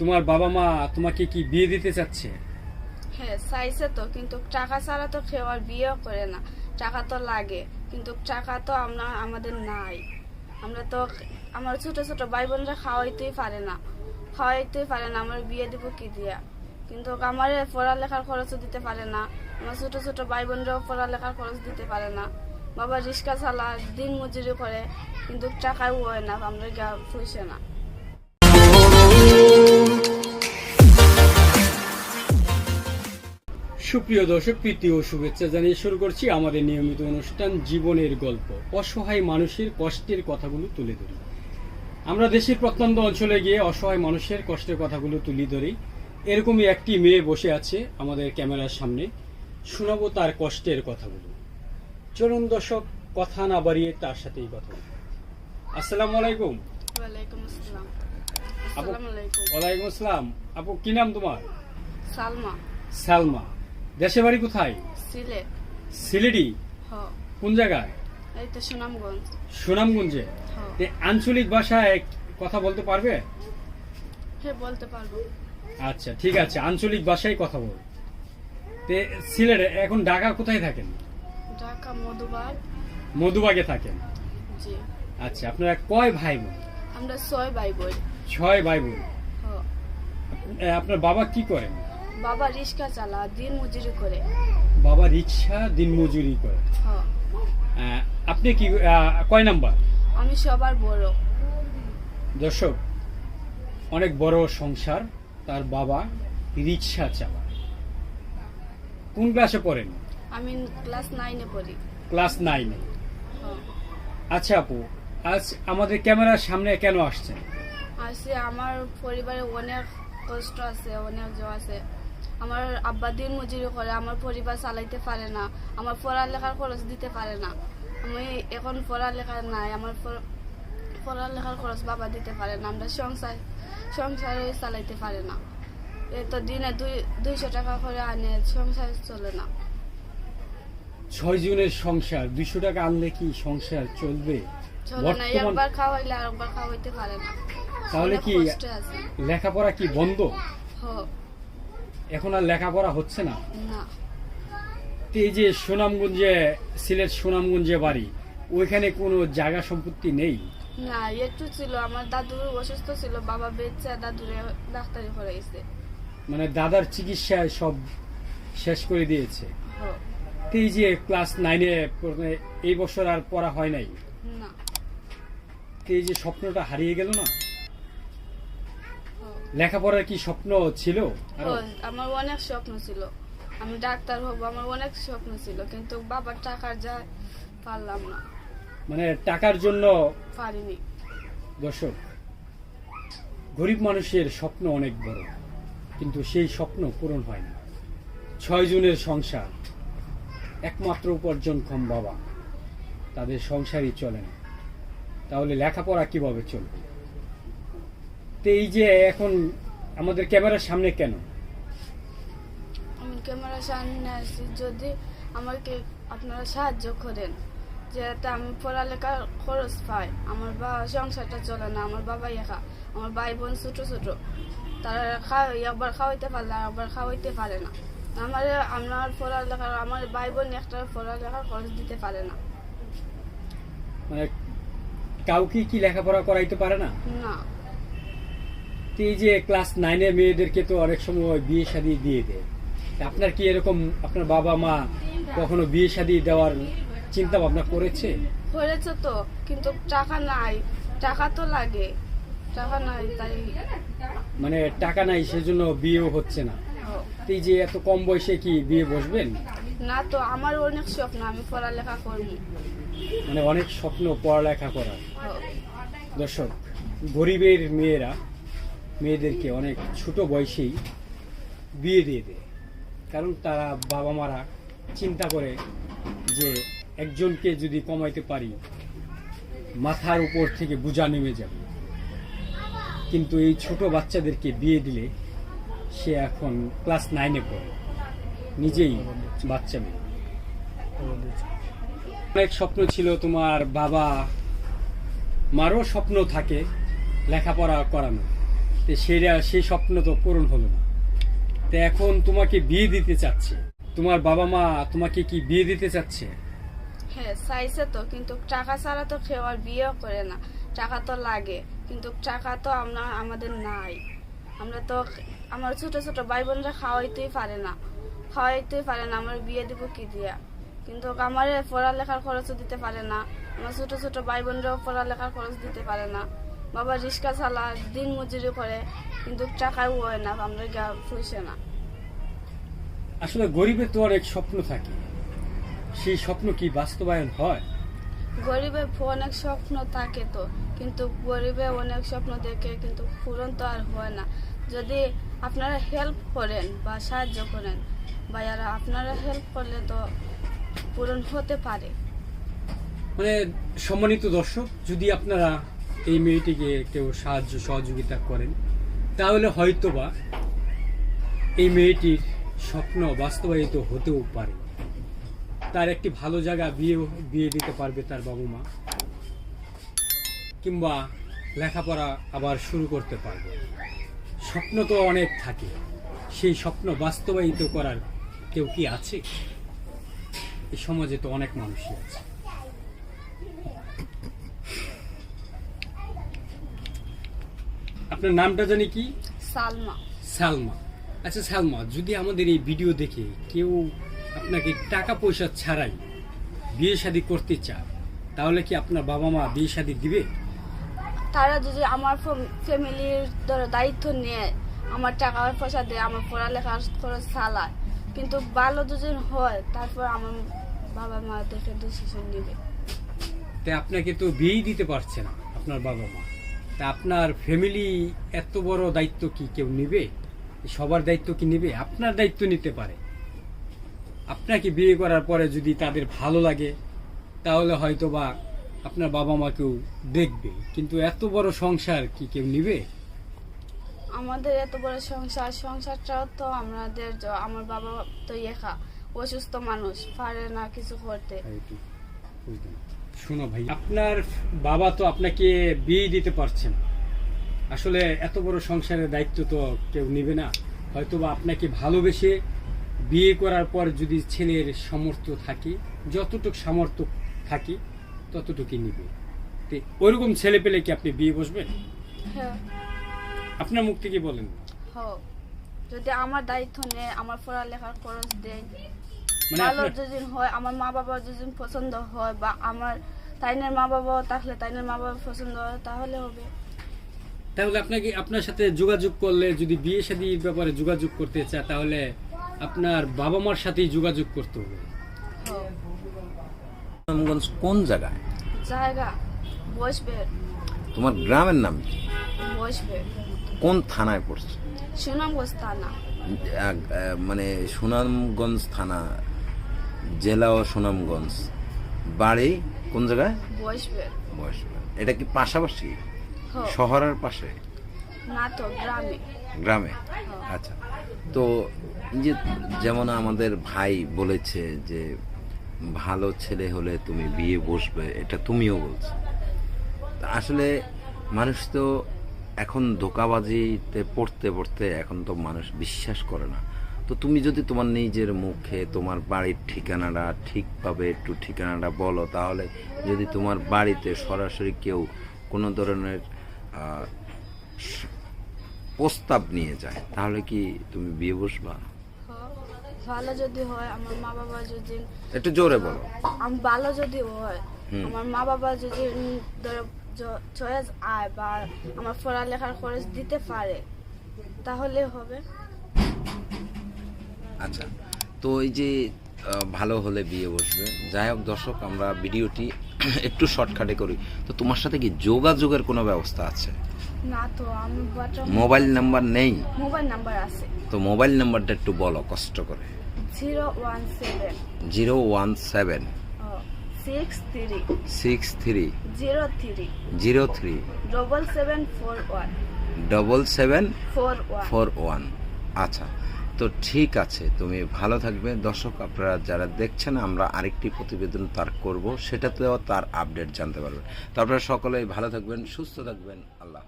তোমার বাবা মা তোমাকে কি বিয়ে দিতে চাচ্ছে? হ্যাঁ চাইছে তো, কিন্তু টাকা ছাড়া তো কেউ আর বিয়েও করে না। টাকা তো লাগে, কিন্তু টাকা তো আমরা, আমাদের নাই। আমরা তো, আমার ছোট ছোট ভাই বোনরা খাওয়াইতেই পারে না। খাওয়াইতেই পারে না, আমার বিয়ে দিব কি দিয়া? কিন্তু আমার পড়ালেখার খরচও দিতে পারে না। আমার ছোট ছোট ভাই বোনরাও পড়ালেখার খরচ দিতে পারে না। বাবা রিক্সা চালা দিন মজুরি করে, কিন্তু টাকাও হয় না, আমরা পয়সা না। সুপ্রিয় দর্শক প্রীতি ও শুভেচ্ছা জানিয়ে শুরু করছি আমাদের নিয়মিত অনুষ্ঠান জীবনের গল্প অসহায় মানুষের কষ্টের কথাগুলো তুলে ধরি। আমরা দেশের প্রত্যন্ত অঞ্চলে গিয়ে অসহায় মানুষের কষ্টের কথাগুলো তুলে ধরি। এরকমই একটি মেয়ে বসে আছে আমাদের ক্যামেরার সামনে। শোনাবো তার কষ্টের কথাগুলো। চলুন দর্শক কথা না বাড়িয়ে তার সাথেই কথা বলি। আসসালামু আলাইকুম। ওয়ালাইকুম আসসালাম। আপু আলাইকুম। আসসালাম। আপু কি নাম তোমার? সালমা। সালমা। দেশে বাড়ি কোথায়? সিলেট? সিলেটি কোন জায়গায়? তো সুনামগঞ্জ। সুনামগঞ্জে? আঞ্চলিক ভাষায় কথা বলতে পারবে? হ্যাঁ বলতে পারব। আচ্ছা ঠিক আছে আঞ্চলিক ভাষায় কথা বল। তে সিলেটে এখন ঢাকা কোথায় থাকেন? ঢাকা মধুবার মধুবাগে থাকেন। জি। আচ্ছা আপনারা কয় ভাই বোন আমরা ছয় ভাই বোন ছয় ভাই বোন আপনার বাবা কি করেন? বাবা রিক্সা চালা দিন মজুরি করে। বাবা রিক্সা দিনমজুরি করে। হ আহ, আপনি কি কয় নাম্বার? আমি সবার বড়। দর্শক অনেক বড় সংসার তার বাবা রিক্সা চালায়। কোন ক্লাসে পড়েন? আমি ক্লাস নাইনে পড়ি। ক্লাস নাইনে। আচ্ছা আপু আজ আমাদের ক্যামেরার সামনে কেন আসছেন? আসে আমার পরিবারে অনেক কষ্ট আছে অনেক জো আছে। আমার আব্বা দিন মজুরি করে আমার পরিবার চালাইতে পারে না আমার পড়ালেখার খরচ দিতে পারে না। আমি এখন পড়ালেখা নাই আমার পড়ালেখার খরচ বাবা দিতে পারে না আমরা সংসার সংসারে চালাইতে পারে না। তো দিনে দুই দুইশো টাকা করে আনে সংসার চলে না। ছয় জনের সংসার দুইশো টাকা আনলে কি সংসার চলবে? একবার খাওয়াইলে আর একবার খাওয়াইতে পারে না। তাহলে কি লেখাপড়া কি বন্ধ? এখন আর লেখাপড়া হচ্ছে না। এই যে সুনামগঞ্জে সিলেট সুনামগঞ্জে বাড়ি ওইখানে কোনো জায়গা সম্পত্তি নেই? না একটু ছিল। আমার দাদু অসুস্থ ছিল বাবা বেঁচে দাদুরে ডাক্তারি করে গেছে মানে দাদার চিকিৎসায় সব শেষ করে দিয়েছে। হ, এই যে ক্লাস নাইনে এই বছর আর পড়া হয় নাই? না। এই যে স্বপ্নটা হারিয়ে গেল না। লেখাপড়ার কি স্বপ্ন ছিল? আমার অনেক স্বপ্ন ছিল। আমি ডাক্তার হব আমার অনেক স্বপ্ন ছিল কিন্তু বাবার টাকার যা পারলাম না। মানে টাকার জন্য পারিনি। দর্শক গরিব মানুষের স্বপ্ন অনেক বড় কিন্তু সেই স্বপ্ন পূরণ হয় না। ছয় জনের সংসার একমাত্র উপার্জনক্ষম বাবা তাদের সংসারই চলে না। তাহলে লেখাপড়া কীভাবে চলবে? তো এই যে এখন আমাদের ক্যামেরার সামনে কেন? আমি ক্যামেরার সামনে আসছি যদি আমাকে আপনারা সাহায্য করেন যাতে আমি পড়ালেখার খরচ পাই। আমার বাবা সংসারটা চলে না আমার বাবা একা আমার ভাই বোন ছোট ছোট। তারা খাওয়াই একবার খাওয়াইতে পারলে আর একবার খাওয়াইতে পারে না। আমার আমার পড়ালেখার আমার ভাই বোন একটা পড়ালেখার খরচ দিতে পারে না। মানে কাউকে কি লেখাপড়া করাইতে পারে না? না। তো এই যে ক্লাস নাইনের মেয়েদেরকে তো অনেক সময় বিয়ে শাদী দিয়ে দেয়। আপনার কি এরকম আপনার বাবা মা কখনো বিয়ে শাদী দেওয়ার চিন্তা ভাবনা করেছে? করেছে তো কিন্তু টাকা নাই। টাকা তো লাগে। টাকা নাই তাই মানে টাকা নাই সেজন্য বিয়েও হচ্ছে না। এই যে এত কম বয়সে কি বিয়ে বসবেন? না তো আমার অনেক স্বপ্ন আমি পড়ালেখা করব মানে অনেক স্বপ্ন পড়ালেখা করার। দর্শক গরিবের মেয়েরা মেয়েদেরকে অনেক ছোট বয়সেই বিয়ে দিয়ে দেয়। কারণ তারা বাবা মারা চিন্তা করে যে একজনকে যদি কমাইতে পারি, মাথার উপর থেকে বোঝা নেমে যাবে। কিন্তু এই ছোট বাচ্চাদেরকে বিয়ে দিলে সে এখন ক্লাস নাইনে পড়ে। নিজেই বাচ্চা মেয়ে। অনেক স্বপ্ন ছিল তোমার বাবা মারও স্বপ্ন থাকে লেখাপড়া করানো তো সেটা সেই স্বপ্ন তো পূরণ হলো না। তো এখন তোমাকে বিয়ে দিতে চাচ্ছে। তোমার বাবা মা তোমাকে কি বিয়ে দিতে চাচ্ছে? হ্যাঁ চাইছে তো, কিন্তু টাকা ছাড়া তো কেউ আর বিয়েও করে না। টাকা তো লাগে, কিন্তু টাকা তো আমরা, আমাদের নাই। আমরা তো আমার ছোট ছোট ভাই বোনরা খাওয়াইতেই পারে না। খাওয়াইতেই পারে না, আমার বিয়ে দিব কি দিয়া? কিন্তু আমার পড়ালেখার খরচও দিতে পারে না। আমার ছোট ছোট ভাই বোনরাও পড়ালেখার খরচ দিতে পারে না। বাবা রিক্সা চালা দিন মজুরি করে কিন্তু টাকাও হয় না আমরা গা ফুসে না। আসলে গরিবের তো অনেক স্বপ্ন থাকে। সেই স্বপ্ন কি বাস্তবায়ন হয়? গরিবের অনেক স্বপ্ন থাকে তো কিন্তু গরিবে অনেক স্বপ্ন দেখে কিন্তু পূরণ তো আর হয় না। যদি আপনারা হেল্প করেন বা সাহায্য করেন বা ভাইয়ারা আপনারা হেল্প করলে তো পূরণ হতে পারে। মানে সম্মানিত দর্শক যদি আপনারা এই মেয়েটিকে কেউ সাহায্য সহযোগিতা করেন। তাহলে হয়তোবা এই মেয়েটির স্বপ্ন বাস্তবায়িত হতেও পারে। তার একটি ভালো জায়গা বিয়ে বিয়ে দিতে পারবে তার বাবা মা কিংবা লেখাপড়া আবার শুরু করতে পারবে। স্বপ্ন তো অনেক থাকে। সেই স্বপ্ন বাস্তবায়িত করার কেউ কি আছে? এই সমাজে তো অনেক মানুষই আছে। আপনার নামটা জানি কি? সালমা। সালমা। আচ্ছা সালমা যদি আমাদের এই ভিডিও দেখে কেউ আপনাকে টাকা পয়সা ছাড়াই বিয়ে শাদী করতে চায় তাহলে কি আপনার বাবা মা বিয়ে শাদী দিবে? তারা যদি আমার ফ্যামিলির ধরো দায়িত্ব নেয় আমার টাকা পয়সা দেয় আমার পড়ালেখার খরচ চালায় কিন্তু ভালো দুজন হয় তারপর আমার বাবা মা দেখে ডিসিশন নেবে। তাই আপনাকে তো বিয়েই দিতে পারছে না আপনার বাবা মা। তা আপনার ফ্যামিলি এত বড় দায়িত্ব কি কেউ নেবে? সবার দায়িত্ব কি নেবে? আপনার দায়িত্ব নিতে পারে। আপনাকে বিয়ে করার পরে যদি তাদের ভালো লাগে তাহলে হয়তো বা আপনার বাবা মাকেও দেখবে। কিন্তু এত বড় সংসার কি কেউ নিবে? আমাদের এত বড় সংসার সংসারটাও তো আমাদের আমার বাবা তো একা অসুস্থ মানুষ পারে না কিছু করতে। শোনো ভাই আপনার বাবা তো আপনাকে বিয়ে দিতে পারছেন আসলে এত বড় সংসারের দায়িত্ব তো কেউ নেবে না। হয়তো বা আপনাকে ভালোবেসে বিয়ে করার পর যদি ছেলের সামর্থ্য থাকে যতটুকু সামর্থ্য থাকে ততটুকুই নিবে। তো ওইরকম ছেলে পেলে কি আপনি বিয়ে বসবেন? হ্যাঁ। আপনার মুখ থেকে বলেন। যদি আমার দায়িত্ব নেয় আমার পড়ালেখার খরচ দেয় ভালো আপনার- যদি হয় আমার মা বাবা যদি পছন্দ হয় বা আমার তাইনের মা বাবা থাকলে তাইনের মা বাবা পছন্দ হয় তাহলে হবে। তাহলে আপনাকে আপনার সাথে যোগাযোগ করলে যদি বিয়ে শাদির ব্যাপারে যোগাযোগ করতে চায় তাহলে আপনার বাবা মার সাথেই যোগাযোগ করতে হবে। সুনামগঞ্জ কোন জায়গায়? জায়গা বসবে তোমার গ্রামের নাম কি? বসবে কোন থানায় পড়ছে? সুনামগঞ্জ থানা। মানে সুনামগঞ্জ থানা জেলা ও সুনামগঞ্জ। বাড়ি কোন জায়গায়? বসবে বয়সবে এটা কি পাশাপাশি? শহরের পাশে? না তো গ্রামে। গ্রামে? আচ্ছা। তো যে যেমন আমাদের ভাই বলেছে যে ভালো ছেলে হলে তুমি বিয়ে বসবে এটা তুমিও বলছো। আসলে মানুষ তো এখন ধোকাবাজিতে পড়তে পড়তে এখন তো মানুষ বিশ্বাস করে না। তো তুমি যদি তোমার নিজের মুখে তোমার বাড়ির ঠিকানাটা ঠিকভাবে একটু ঠিকানাটা বলো তাহলে যদি তোমার বাড়িতে সরাসরি কেউ কোনো ধরনের প্রস্তাব নিয়ে যায় তাহলে কি তুমি বিয়ে বসবা? ভালো যদি হয় আমার মা বাবা যদি একটু জোরে বলো। আমি ভালো যদি হয় আমার মা বাবা যদি ধরো চয়েস আয় বা আমার পড়ালেখার খরচ দিতে পারে তাহলে হবে। আচ্ছা। তো এই যে ভালো হলে বিয়ে বসবে। যাই হোক দর্শক আমরা ভিডিওটি একটু শর্টকাটে করি। তো তোমার সাথে কি যোগাযোগের কোনো ব্যবস্থা আছে? না তো আমি মোবাইল নাম্বার নেই? মোবাইল নাম্বার আছে। তো মোবাইল নাম্বারটা একটু বলো কষ্ট করে। Zero one seven. Zero one seven. Six three. Six three. Zero three. Zero three. Double seven four one. Double seven four four one. আচ্ছা। তো ঠিক আছে, তুমি ভালো থাকবে। দর্শক, আপনারা যারা দেখছেন, আমরা আরেকটি প্রতিবেদন তার করব, সেটাতেও তার আপডেট জানতে পারবেন। তো আপনারা সকলেই ভালো থাকবেন, সুস্থ থাকবেন। আল্লাহ।